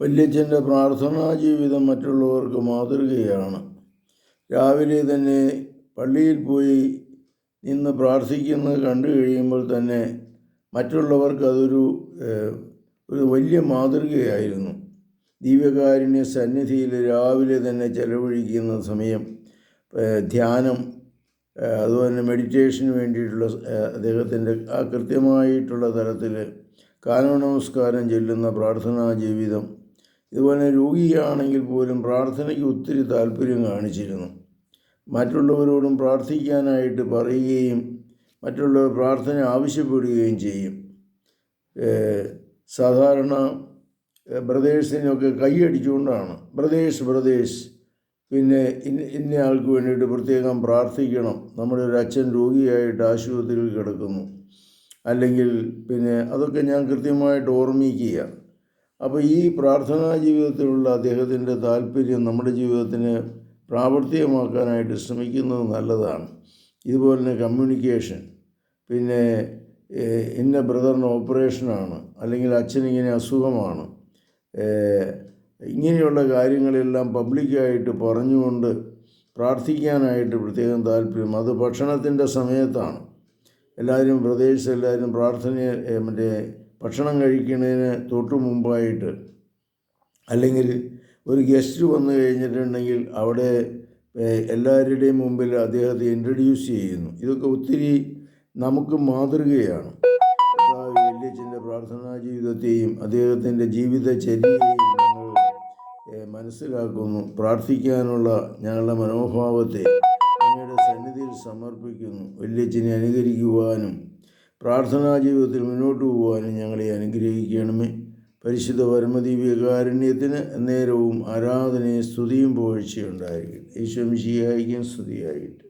വല്യച്ഛന്റെ പ്രാർത്ഥനാ ജീവിതം മറ്റുള്ളവർക്ക് മാതൃകയാണ്. രാവിലെ തന്നെ പള്ളിയിൽ പോയി നിന്ന് പ്രാർത്ഥിക്കുന്നത് കണ്ടു കഴിയുമ്പോൾ തന്നെ മറ്റുള്ളവർക്ക് അതൊരു ഒരു വലിയ മാതൃകയായിരുന്നു. ദിവ്യകാരുണ്യ സന്നിധിയിൽ രാവിലെ തന്നെ ചെലവഴിക്കുന്ന സമയം ധ്യാനം അതുപോലെ മെഡിറ്റേഷന് വേണ്ടിയിട്ടുള്ള അദ്ദേഹത്തിന്റെ ആ കൃത്യമായിട്ടുള്ള തരത്തിൽ കാനോ നമസ്കാരം ചെല്ലുന്ന പ്രാർത്ഥനാ ജീവിതം ഇതുപോലെ രോഗിയാണെങ്കിൽ പോലും പ്രാർത്ഥനയ്ക്ക് ഒത്തിരി താല്പര്യം കാണിച്ചിരുന്നു. മറ്റുള്ളവരോടും പ്രാർത്ഥിക്കാനായിട്ട് പറയുകയും മറ്റുള്ളവർ പ്രാർത്ഥന ആവശ്യപ്പെടുകയും ചെയ്യും. സാധാരണ ബ്രദേഴ്സിനൊക്കെ കൈയടിച്ചുകൊണ്ടാണ് ബ്രദേഴ്സ് ബ്രദേഴ്സ് പിന്നെ ഇന്ന ഇന്ന ആൾക്ക് വേണ്ടിയിട്ട് പ്രത്യേകം പ്രാർത്ഥിക്കണം. നമ്മുടെ ഒരു അച്ഛൻ രോഗിയായിട്ട് ആശുപത്രിയിൽ കിടക്കുന്നു. അല്ലെങ്കിൽ പിന്നെ അതൊക്കെ ഞാൻ കൃത്യമായിട്ട് ഓർമ്മിക്കുക. അപ്പോൾ ഈ പ്രാർത്ഥനാ ജീവിതത്തിലുള്ള അദ്ദേഹത്തിന്റെ താല്പര്യം നമ്മുടെ ജീവിതത്തിന് പ്രാവർത്തികമാക്കാനായിട്ട് ശ്രമിക്കുന്നത് നല്ലതാണ്. ഇതുപോലെ തന്നെ കമ്മ്യൂണിക്കേഷൻ പിന്നെ ഇന്ന ബ്രദറിന് ഓപ്പറേഷനാണ് അല്ലെങ്കിൽ അച്ഛനിങ്ങനെ അസുഖമാണ് ഇങ്ങനെയുള്ള കാര്യങ്ങളെല്ലാം പബ്ലിക്കായിട്ട് പറഞ്ഞുകൊണ്ട് പ്രാർത്ഥിക്കാനായിട്ട് പ്രത്യേകം താല്പര്യം. അത് ഭക്ഷണത്തിന്റെ സമയത്താണ്. എല്ലാവരും പ്രദേശത്ത് എല്ലാവരും പ്രാർത്ഥന മറ്റേ ഭക്ഷണം കഴിക്കുന്നതിന് തൊട്ട് മുമ്പായിട്ട് അല്ലെങ്കിൽ ഒരു ഗസ്റ്റ് വന്നു കഴിഞ്ഞിട്ടുണ്ടെങ്കിൽ അവിടെ എല്ലാവരുടെയും മുമ്പിൽ അദ്ദേഹത്തെ ഇൻട്രൊഡ്യൂസ് ചെയ്യുന്നു. ഇതൊക്കെ ഒത്തിരി നമുക്ക് മാതൃകയാണ്. വല്യച്ഛന്റെ പ്രാർത്ഥനാ ജീവിതത്തെയും അദ്ദേഹത്തിന്റെ ജീവിതചര്യയെയും ഞങ്ങൾ മനസ്സിലാക്കുന്നു. പ്രാർത്ഥിക്കാനുള്ള ഞങ്ങളുടെ മനോഭാവത്തെ അങ്ങയുടെ സന്നിധിയിൽ സമർപ്പിക്കുന്നു. വല്യച്ഛനെ അനുകരിക്കുവാനും പ്രാർത്ഥനാ ജീവിതത്തിൽ മുന്നോട്ട് പോകുവാനും ഞങ്ങളെ അനുഗ്രഹിക്കണമേ. പരിശുദ്ധ പരമദീവ്യകാരുണ്യത്തിന് നേരവും ആരാധനയും സ്തുതിയും പുകഴ്ചയുണ്ടായിരിക്കും ഈശ്വം സ്തുതിയായിട്ട്